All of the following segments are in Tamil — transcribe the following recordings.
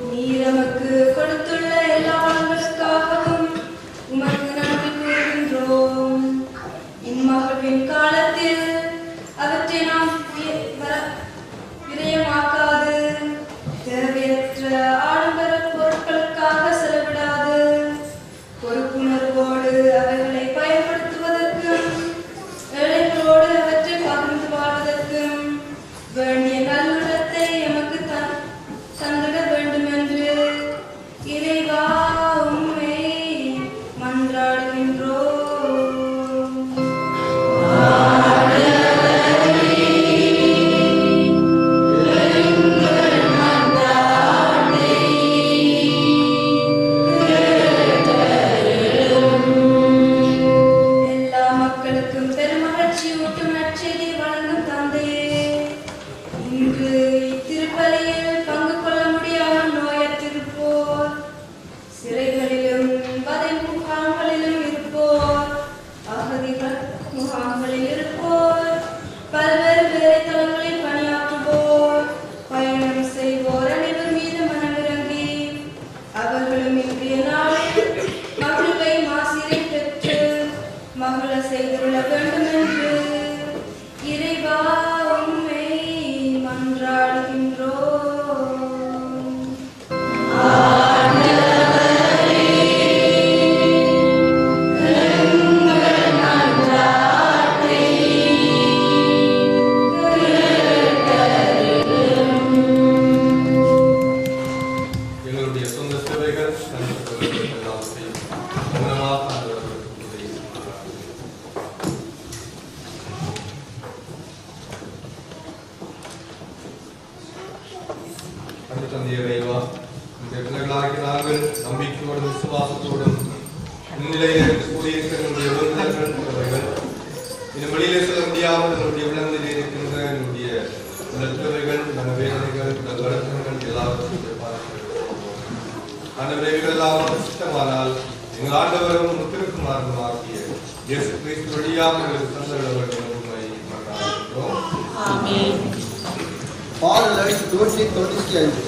ನೀರವ அனைவருக்கும் பெருமகிழ்ச்சி ஊட்டும் நற்செய்தி வழங்கும் தந்தையே. இங்கு திருப்பலியில் நற்கதைகள் நம் வேதனைகள் நம் வருத்தங்கள் எல்லாவற்றையும் ஆண்டவரை இவைகளெல்லாம் சித்தமானால் எங்கள் ஆண்டவரும் முத்திருக்கும் ஆகிய இயேசு கிறிஸ்து வழியாக எங்களுக்கு தந்தவிடவர்கள் உண்மை பாடல் நூற்றி தொண்ணூற்றி ஐந்து.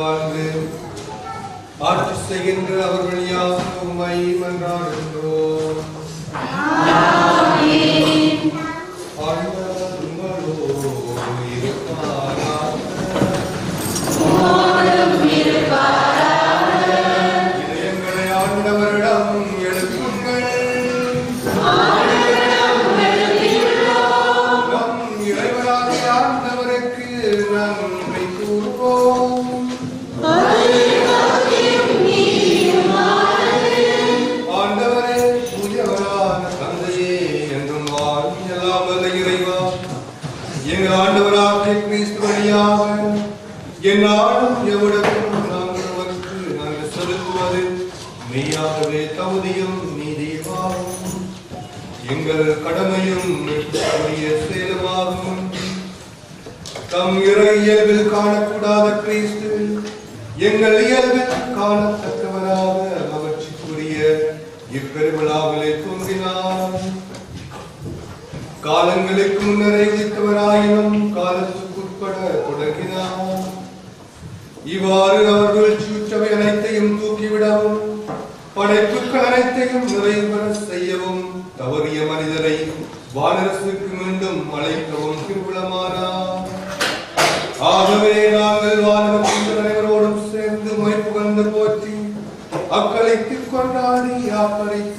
வாழ்ந்து ஆட்சி செய்கின்ற அவர் வழியாக உம்மை மன்றாடுகின்றோம் ஆண்டவர் என்னாலும் எவ்விடத்திலும் நாங்கள் உமக்கு நாங்கள் செலுத்துவது மெய்யாகவே தகுதியும் நீதியுமாகும். எங்கள் கடமையும் செயலுமாகும். தம் இறை இயல்பில் காணக்கூடாத கிறிஸ்து எங்கள் இயல்பில் காணத்தக்கவராக மகிழ்ச்சிக்குரிய இப்பெருவிழாவிலே தூங்கினார். காலங்களுக்கு முன்னரே உதித்தவராயினும் காலத்துக்குட்பட இவ்வாறு அவர்கள் சூற்றவை அனைத்தையும் தூக்கிவிடவும் படைப்புகள் அனைத்தையும் நிறைவுற செய்யவும் தவறிய மனிதரை வானரசுக்கு மீண்டும் அழைக்கவும் திருவிழமானார் ஆகவே நாங்கள் வானவத்தின் தலைவரோடும் சேர்ந்து மொய்ப்புகழ்ந்து போற்றி அக்களித்து கொண்டாடி ஆப்படைத்து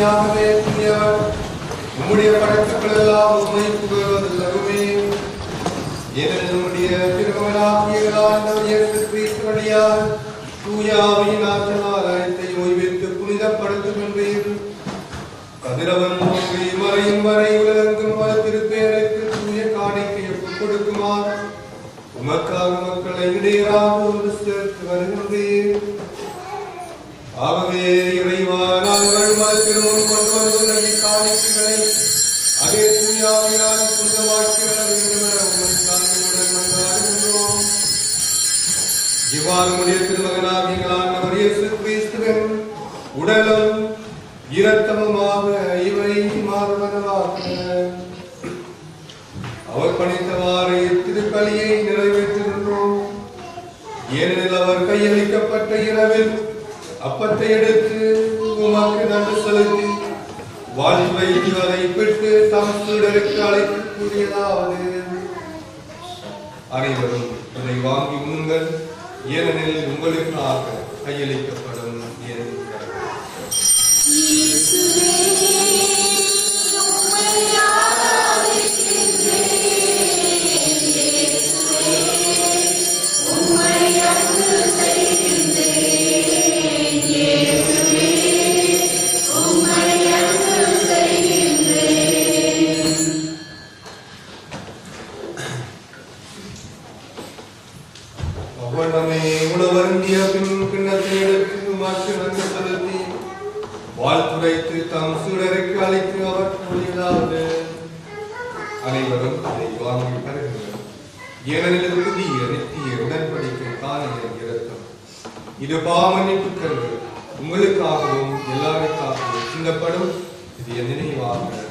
தந்தையே, இனிமையாகவே உம்முடைய படைப்புகள் எல்லாம் உண்மை புகழ்வதல்லவே. ஏனெனில் உம்முடைய திருமகனாகிய ஆண்டவர் கதிரவன் மறையும் வரை உலகெங்கும் பல திருப்பேருக்கு தூய காணிக்கை ஒப்புக் உமக்காக மக்களை இடையராக ஒன்று சேர்த்து ஆகவே இறைவா நாங்கள் மதத்தினோடு கொண்டு வந்துள்ள இக்காணிக்கைகளை அதே தூயாவினால் புனிதமாக்கிட வேண்டும் என உங்கள் சாமியுடன் மன்றாடுகின்றோம் இவ்வாறு உடைய திருமகனாகிய எங்கள் ஆண்டவர் இயேசு கிறிஸ்துவின் உடலும் இரத்தமுமாக இவை மாறுவனவாக அவர் பணித்தவாறு திருப்பலியை நிறைவேற்றுகின்றோம். ஏனெனில் அவர் கையளிக்கப்பட்ட இரவில் அப்பத்தை எடுத்து உமக்கு நன்றி செலுத்தி வாழ்வை அதை பெற்று தம் சீடருக்கு அழைத்து கூறியதாவது அனைவரும் அதை வாங்கி உண்ணுங்கள். ஏனெனில் உங்களுக்காக கையளிக்கப்படும் என்கிறார் வாழ்த்துரைத்து தம் சூழருக்கு அழைத்து அவர் கூறியதாவது அனைவரும் அதை வாங்கி பெறுகின்றனர் ஏனெனில் புதிய நித்திய உடன்படிக்கை காலையில் இரத்தம். இது பாவமன்னிப்புக்கள் உங்களுக்காகவும் எல்லாருக்காகவும் சிந்தப்படும். இது என் நினைவாக